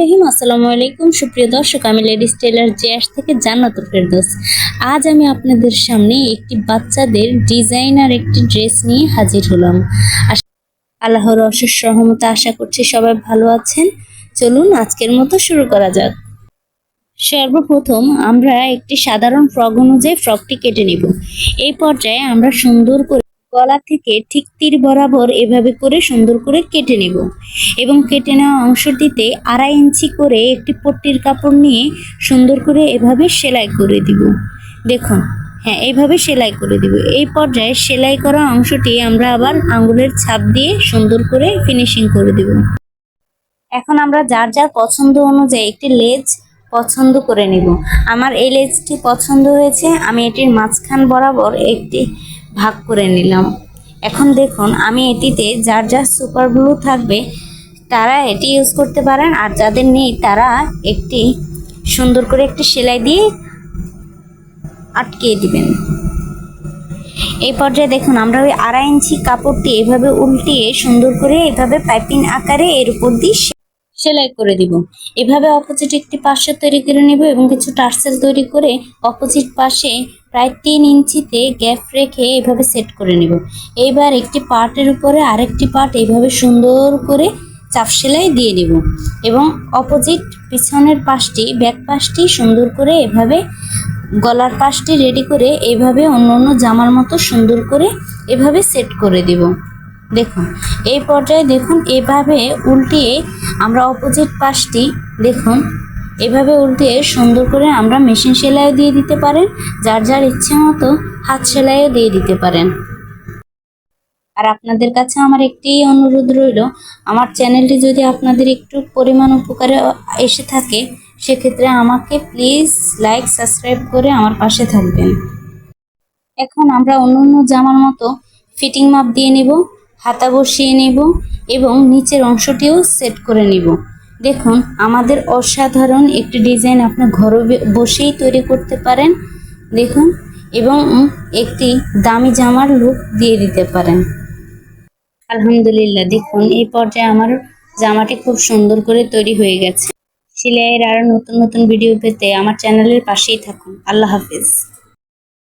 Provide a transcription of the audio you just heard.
রহিম। আসসালামু আলাইকুম। সুপ্রিয় দর্শক, আমি লেডিস টেলার জেয়াস থেকে জান্নাতুল ফেরদৌস। আজ আমি আপনাদের সামনে একটি বাচ্চাদের একটি ড্রেস নিয়ে হাজির হলাম। আল্লাহর আশা করছি সবাই ভালো আছেন। চলুন আজকের মতো শুরু করা যাক। সর্বপ্রথম আমরা একটি সাধারণ ফ্রক অনুযায়ী ফ্রকটি কেটে নেব। এই পর্যায়ে আমরা সুন্দর করে গলা থেকে ঠিক তীর বরাবর এভাবে করে সুন্দর করে কেটে নেব। এবং কেটে নেওয়া অংশটিতে আড়াই ইঞ্চি করে একটি পট্টির কাপড় নিয়ে সুন্দর করে এভাবে সেলাই করে দিব। দেখুন হ্যাঁ এইভাবে সেলাই করে দিব। এই পর্যায়ে সেলাই করা অংশটি আমরা আবার আঙ্গুলের ছাপ দিয়ে সুন্দর করে ফিনিশিং করে দিব। এখন আমরা যার যার পছন্দ অনুযায়ী একটি লেজ পছন্দ করে নেব। আমার এই লেজটি পছন্দ হয়েছে। আমি এটির মাঝখান বরাবর একটি ভাগ করে নিলাম। এখন দেখুন, আমি এটিতে যার যার সুপার ব্লু থাকবে, তারা এটি ইউজ করতে পারেন, আর যাদের নেই, তারা একটি সুন্দর করে একটি সেলাই দিয়ে আটকিয়ে দিবেন। এই পর্যায়ে দেখুন, আমরা ওই আড়াই ইঞ্চি কাপড়টি এভাবে উল্টিয়ে সুন্দর করে এভাবে পাইপিং আকারে এর উপর দিয়ে সেলাই করে দিব। এভাবে অপোজিট একটি পার্শ্ব তৈরি করে নেব এবং কিছু টার্সেল তৈরি করে অপোজিট পাশে প্রায় তিন ইঞ্চিতে গ্যাপ রেখে এভাবে সেট করে নেব। এইবার একটি পার্টের উপরে আরেকটি পার্ট এইভাবে সুন্দর করে চাপ সেলাই দিয়ে নেব এবং অপোজিট পিছনের পাশটি, ব্যাক পাশটি সুন্দর করে এভাবে গলার পাশটি রেডি করে এভাবে অন্য অন্য জামার মতো সুন্দর করে এভাবে সেট করে দেব। দেখুন, এই পর্যায়ে দেখুন, এভাবে উল্টিয়ে আমরা অপোজিট পাশটি, দেখুন এভাবে উল্টিয়ে সুন্দর করে আমরা মেশিন সেলাইও দিয়ে দিতে পারেন, যার যার ইচ্ছে মতো হাত সেলাইও দিয়ে দিতে পারেন। আর আপনাদের কাছে আমার একটি অনুরোধ রইল, আমার চ্যানেলটি যদি আপনাদের একটু পরিমাণ উপকারে এসে থাকে, সেক্ষেত্রে আমাকে প্লিজ লাইক, সাবস্ক্রাইব করে আমার পাশে থাকবেন। এখন আমরা অন্য অন্য জামার মতো ফিটিং মাপ দিয়ে নেব, হাতা বসিয়ে নেব এবং নিচের অংশটিও সেট করে নেব। দেখুন, আমাদের অসাধারণ একটি ডিজাইন আপনি ঘরে বসেই তৈরি করতে পারেন। দেখুন, এবং একটি দামি জামার লুক দিয়ে দিতে পারেন। আলহামদুলিল্লাহ, দেখুন, এই পর্যায়ে আমার জামাটি খুব সুন্দর করে তৈরি হয়ে গেছে। সেলাইয়ের আরও নতুন নতুন ভিডিও পেতে আমার চ্যানেলের পাশেই থাকুন। আল্লাহ হাফিজ।